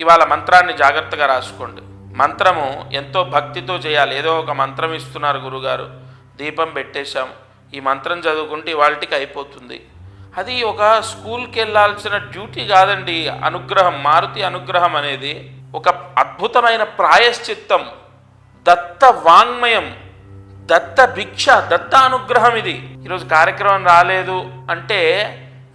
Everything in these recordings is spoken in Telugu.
ఇవాళ మంత్రాన్ని జాగ్రత్తగా రాసుకోండి. మంత్రము ఎంతో భక్తితో చేయాలి. ఏదో ఒక మంత్రం ఇస్తున్నారు గురుగారు. దీపం పెట్టేశాం ఈ మంత్రం చదువుకుంటే ఇవాళకి అయిపోతుంది. అది ఒక స్కూల్కి వెళ్ళాల్సిన డ్యూటీ కాదండి. అనుగ్రహం మారుతి అనుగ్రహం అనేది ఒక అద్భుతమైన ప్రాయశ్చిత్తం దత్త వాంగ్మయం దత్త భిక్ష దత్త అనుగ్రహం ఇది. ఈరోజు కార్యక్రమం రాలేదు అంటే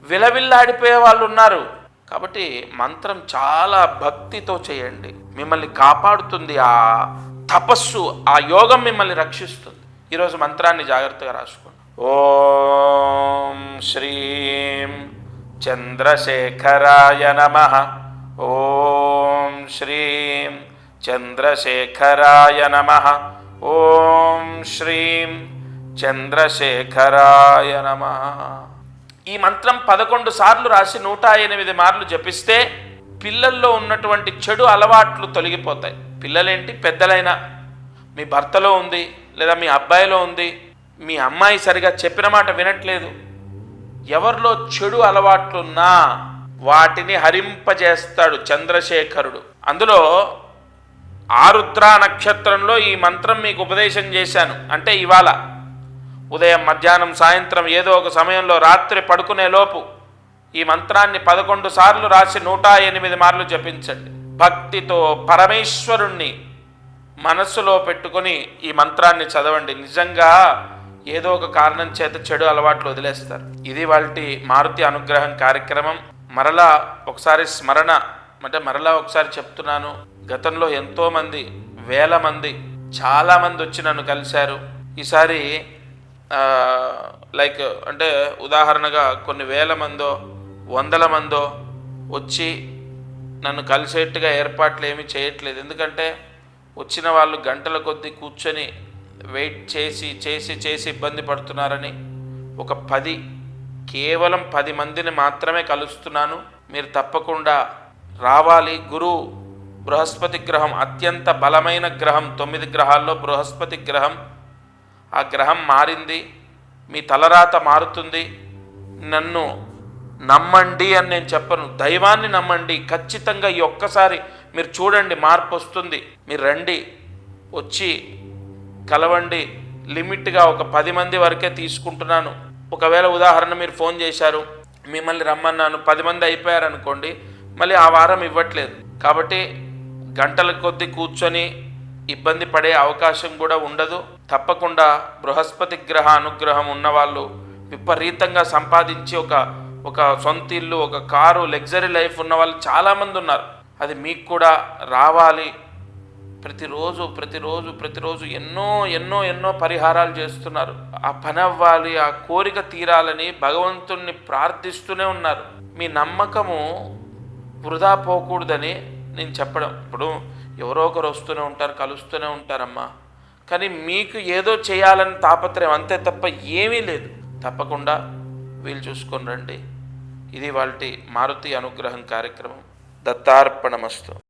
విలవిల్లాడిపోయే వాళ్ళు ఉన్నారు. కాబట్టి మంత్రం చాలా భక్తితో చేయండి. మిమ్మల్ని కాపాడుతుంది ఆ తపస్సు ఆ యోగం మిమ్మల్ని రక్షిస్తుంది. ఈరోజు మంత్రాన్ని జాగ్రత్తగా రాసుకోండి. ఓం శ్రీం చంద్రశేఖరాయ నమ. ఓం శ్రీం చంద్రశేఖరాయ నమ. ఓం శ్రీం చంద్రశేఖరాయ నమ. ఈ మంత్రం పదకొండు సార్లు రాసి నూట ఎనిమిది మార్లు జపిస్తే పిల్లల్లో ఉన్నటువంటి చెడు అలవాట్లు తొలగిపోతాయి. పిల్లలేంటి? పెద్దలైనా. మీ భర్తలో ఉంది లేదా మీ అబ్బాయిలో ఉంది మీ అమ్మాయి సరిగా చెప్పిన మాట వినట్లేదు. ఎవరిలో చెడు అలవాట్లున్నా వాటిని హరింపజేస్తాడు చంద్రశేఖరుడు. అందులో ఆరుద్ర నక్షత్రంలో ఈ మంత్రం మీకు ఉపదేశం చేశాను. అంటే ఇవాళ. ఉదయం మధ్యాహ్నం సాయంత్రం ఏదో ఒక సమయంలో రాత్రి పడుకునే లోపు ఈ మంత్రాన్ని పదకొండు సార్లు రాసి నూట ఎనిమిది మార్లు జపించండి. భక్తితో పరమేశ్వరుణ్ణి మనస్సులో పెట్టుకొని ఈ మంత్రాన్ని చదవండి. నిజంగా ఏదో ఒక కారణం చేత చెడు అలవాట్లు వదిలేస్తారు. ఇది వాళ్ళ మారుతి అనుగ్రహం కార్యక్రమం. మరలా ఒకసారి స్మరణ అంటే మరలా ఒకసారి చెప్తున్నాను. గతంలో ఎంతోమంది వేల మంది చాలామంది వచ్చి నన్ను కలిశారు. ఈసారి లైక్ అంటే ఉదాహరణగా కొన్ని వేల మందో వందల మందో వచ్చి నన్ను కలిసేట్టుగా ఏర్పాట్లు ఏమీ చేయట్లేదు. ఎందుకంటే వచ్చిన వాళ్ళు గంటల కొద్దీ కూర్చొని వెయిట్ చేసి చేసి చేసి ఇబ్బంది పడుతున్నారని ఒక పది కేవలం పది మందిని మాత్రమే కలుస్తున్నాను. మీరు తప్పకుండా రావాలి. గురువు బృహస్పతి గ్రహం అత్యంత బలమైన గ్రహం. తొమ్మిది గ్రహాల్లో బృహస్పతి గ్రహం ఆ గ్రహం మారింది మీ తలరాత మారుతుంది. నన్ను నమ్మండి అని నేను చెప్పను. దైవాన్ని నమ్మండి. ఖచ్చితంగా ఈ ఒక్కసారి మీరు చూడండి మార్పు వస్తుంది. మీరు రండి వచ్చి కలవండి. లిమిట్గా ఒక పది మంది వరకే తీసుకుంటున్నాను. ఒకవేళ ఉదాహరణ మీరు ఫోన్ చేశారు మిమ్మల్ని రమ్మన్నాను పది మంది అయిపోయారనుకోండి మళ్ళీ ఆ వారం ఇవ్వట్లేదు. కాబట్టి గంటల కొద్దీ కూర్చొని ఇబ్బంది పడే అవకాశం కూడా ఉండదు. తప్పకుండా బృహస్పతి గ్రహ అనుగ్రహం ఉన్నవాళ్ళు విపరీతంగా సంపాదించి ఒక ఒక సొంత ఇల్లు ఒక కారు లగ్జరీ లైఫ్ ఉన్న వాళ్ళు చాలామంది ఉన్నారు. అది మీకు కూడా రావాలి. ప్రతిరోజు ప్రతిరోజు ప్రతిరోజు ఎన్నో ఎన్నో ఎన్నో పరిహారాలు చేస్తున్నారు. ఆ పని అవ్వాలి ఆ కోరిక తీరాలని భగవంతుణ్ణి ప్రార్థిస్తూనే ఉన్నారు. మీ నమ్మకము వృధా పోకూడదని నేను చెప్పడం. ఇప్పుడు ఎవరో ఒకరు వస్తూనే ఉంటారు కలుస్తూనే ఉంటారమ్మా. కానీ మీకు ఏదో చేయాలని తాపత్రయం అంతే తప్ప ఏమీ లేదు. తప్పకుండా వీళ్ళు చూసుకొని రండి. ఇది వాళ్ళ మారుతి అనుగ్రహం కార్యక్రమం. దత్తార్పణమస్తు.